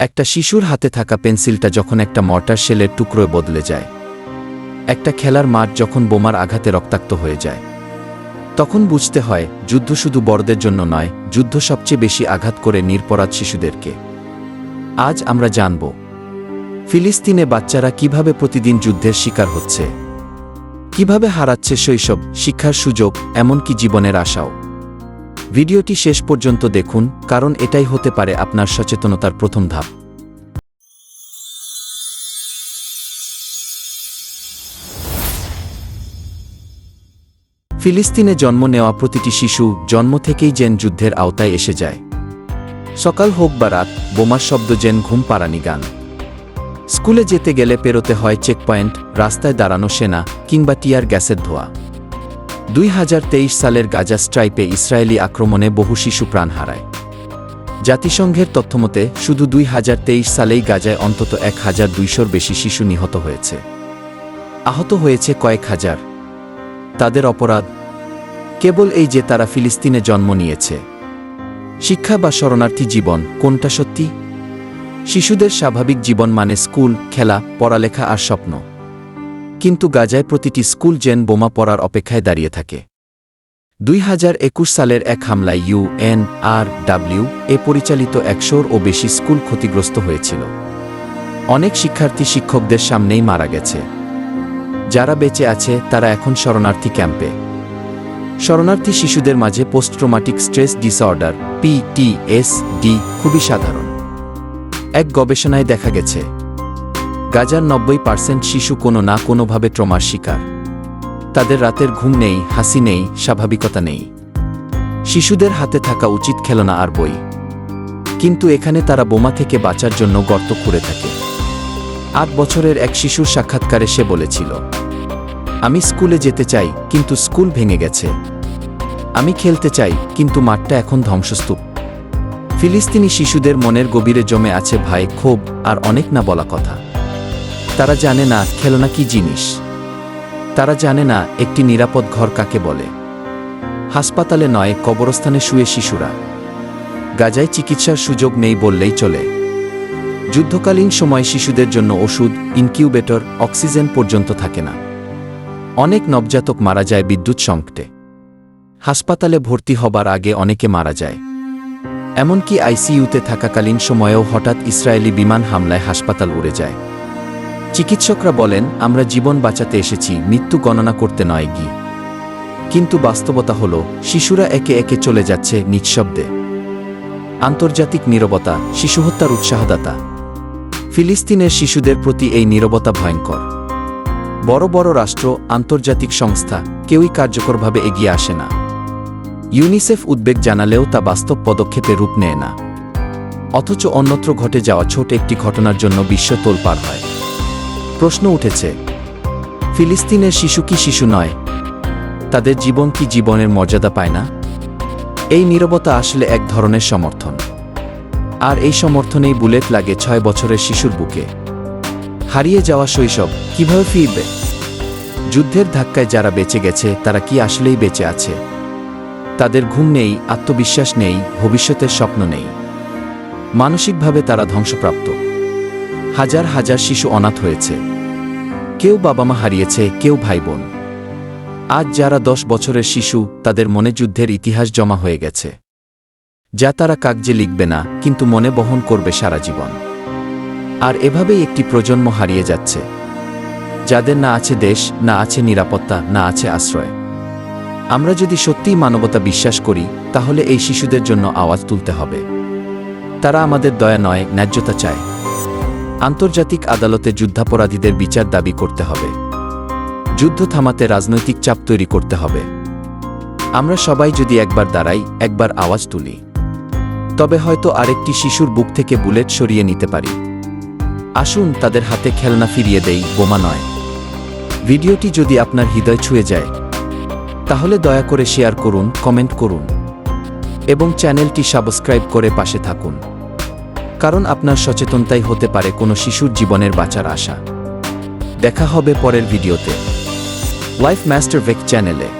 একটা শিশুর হাতে থাকা পেন্সিলটা যখন একটা মর্টার শেলের টুকরোয় বদলে যায়, একটা খেলার মাঠ যখন বোমার আঘাতে রক্তাক্ত হয়ে যায়, তখন বুঝতে হয় যুদ্ধ শুধু বড়দের জন্য নয়, যুদ্ধ সবচেয়ে বেশি আঘাত করে নিরপরাধ শিশুদেরকে। আজ আমরা জানব, ফিলিস্তিনে বাচ্চারা কীভাবে প্রতিদিন যুদ্ধের শিকার হচ্ছে, কীভাবে হারাচ্ছে শৈশব, শিক্ষার সুযোগ, এমনকি জীবনের আশাও। ভিডিওটি শেষ পর্যন্ত দেখুন, কারণ এটাই হতে পারে আপনার সচেতনতার প্রথম ধাপ। ফিলিস্তিনে জন্ম নেওয়া প্রতিটি শিশু জন্ম থেকেই জেন যুদ্ধের আওতায় এসে যায়। সকাল হোক বা রাত, বোমার শব্দ জেন ঘুম পাড়ানি গান। স্কুলে যেতে গেলে পেরোতে হয় চেকপয়েন্ট রাস্তায় দাঁড়ানো সেনা কিংবা টিয়ার গ্যাসের ধোয়া। দুই তেইশ সালের গাজা স্ট্রাইপে ইসরায়েলি আক্রমণে বহু শিশু প্রাণ হারায়। জাতিসংঘের তথ্যমতে, শুধু দুই তেইশ সালেই গাজায় অন্তত এক হাজার দুইশোর বেশি শিশু নিহত হয়েছে। আহত হয়েছে কয়েক হাজার। তাদের অপরাধ? কেবল এই যে তারা ফিলিস্তিনে জন্ম নিয়েছে। শিক্ষা বা শরণার্থী জীবন কোনটা সত্যি? শিশুদের স্বাভাবিক জীবন মানে স্কুল, খেলা, পড়ালেখা আর স্বপ্ন। কিন্তু গাজায় প্রতিটি স্কুল জেন বোমা পড়ার অপেক্ষায় দাঁড়িয়ে থাকে। দুই হাজার একুশ সালের এক হামলায় U N R W A পরিচালিত একশোর ও বেশি স্কুল ক্ষতিগ্রস্ত হয়েছিল। অনেক শিক্ষার্থী শিক্ষকদের সামনেই মারা গেছে। যারা বেঁচে আছে, তারা এখন শরণার্থী ক্যাম্পে। শরণার্থী শিশুদের মাঝে post traumatic stress disorder PTSD খুবই সাধারণ। এক গবেষণায় দেখা গেছে গাজার নব্বই পার্সেন্ট শিশু কোনো না কোনোভাবে ট্রমার শিকার। তাদের রাতের ঘুম নেই, হাসি নেই, স্বাভাবিকতা নেই। শিশুদের হাতে থাকা উচিত খেলনা আর বই। কিন্তু এখানে তারা বোমা থেকে বাঁচার জন্য গর্ত খুঁড়ে থাকে। আট বছরের এক শিশুর সাক্ষাৎকারে সে বলেছিল, আমি স্কুলে যেতে চাই, কিন্তু স্কুল ভেঙে গেছে। আমি খেলতে চাই, কিন্তু মাঠটা এখন ধ্বংসস্তূপ। ফিলিস্তিনি শিশুদের মনের গভীরে জমে আছে ভাই ক্ষোভ, আর অনেক না বলা কথা। তারা জানে না খেলনা কি জিনিস। তারা জানে না একটি নিরাপদ ঘর কাকে বলে। হাসপাতালে নয়, কবরস্থানে শুয়ে শিশুরা। গাজায় চিকিৎসার সুযোগ নেই বললেই চলে। যুদ্ধকালীন সময় শিশুদের জন্য ওষুধ, ইনকিউবেটর, অক্সিজেন পর্যন্ত থাকে না। অনেক নবজাতক মারা যায় বিদ্যুৎ সংকটে। হাসপাতালে ভর্তি হবার আগে অনেকে মারা যায়। এমনকি আইসিইউতে থাকাকালীন সময়েও হঠাৎ ইসরায়েলি বিমান হামলায় হাসপাতাল উড়ে যায়। চিকিৎসকরা বলেন, আমরা জীবন বাঁচাতে এসেছি, মৃত্যু গণনা করতে নয় গি। কিন্তু বাস্তবতা হল, শিশুরা একে একে চলে যাচ্ছে নিঃশব্দে। আন্তর্জাতিক নীরবতা, শিশুহত্যার উৎসাহদাতা। ফিলিস্তিনের শিশুদের প্রতি এই নীরবতা ভয়ঙ্কর। বড় বড় রাষ্ট্র, আন্তর্জাতিক সংস্থা, কেউই কার্যকরভাবে এগিয়ে আসে না। ইউনিসেফ উদ্বেগ জানালেও তা বাস্তব পদক্ষেপে রূপ নেয় না। অথচ অন্যত্র ঘটে যাওয়া ছোট একটি ঘটনার জন্য বিশ্ব তোলপার হয়। প্রশ্ন উঠেছে, ফিলিস্তিনের শিশু কি শিশু নয়? তাদের জীবন কি জীবনের মর্যাদা পায় না? এই নীরবতা আসলে এক ধরনের সমর্থন। আর এই সমর্থনেই বুলেট লাগে ছয় বছরের শিশুর বুকে। হারিয়ে যাওয়া শৈশব কীভাবে ফিরবে? যুদ্ধের ধাক্কায় যারা বেঁচে গেছে, তারা কি আসলেই বেঁচে আছে? তাদের ঘুম নেই, আত্মবিশ্বাস নেই, ভবিষ্যতের স্বপ্ন নেই। মানসিকভাবে তারা ধ্বংসপ্রাপ্ত। হাজার হাজার শিশু অনাথ হয়েছে। কেউ বাবা মা হারিয়েছে, কেউ ভাই বোন আজ যারা দশ বছরের শিশু, তাদের মনে যুদ্ধের ইতিহাস জমা হয়ে গেছে। যা তারা কাগজে লিখবে না, কিন্তু মনে বহন করবে সারা জীবন। আর এভাবেই একটি প্রজন্ম হারিয়ে যাচ্ছে। যাদের না আছে দেশ, না আছে নিরাপত্তা, না আছে আশ্রয়। আমরা যদি সত্যিই মানবতা বিশ্বাস করি, তাহলে এই শিশুদের জন্য আওয়াজ তুলতে হবে। তারা আমাদের দয়া নয়, ন্যায্যতা চায়। আন্তর্জাতিক আদালতে যুদ্ধাপরাধীদের বিচার দাবি করতে হবে। যুদ্ধ থামাতে রাজনৈতিক চাপ তৈরি করতে হবে। আমরা সবাই যদি একবার দাঁড়াই, একবার আওয়াজ তুলি। তবে হয়তো আরেকটি শিশুর বুক থেকে বুলেট সরিয়ে নিতে পারি। আসুন তাদের হাতে খেলনা ফিরিয়ে দেই, বোমা নয়। ভিডিওটি যদি আপনার হৃদয় ছুঁয়ে যায়, তাহলে দয়া করে শেয়ার করুন, কমেন্ট করুন। এবং চ্যানেলটি সাবস্ক্রাইব করে পাশে থাকুন। কারণ আপনার সচেতনতাই হতে পারে কোনো শিশুর জীবনের বাঁচার আশা। দেখা হবে পরের ভিডিওতে। লাইফ মাস্টার ভেক চ্যানেলে।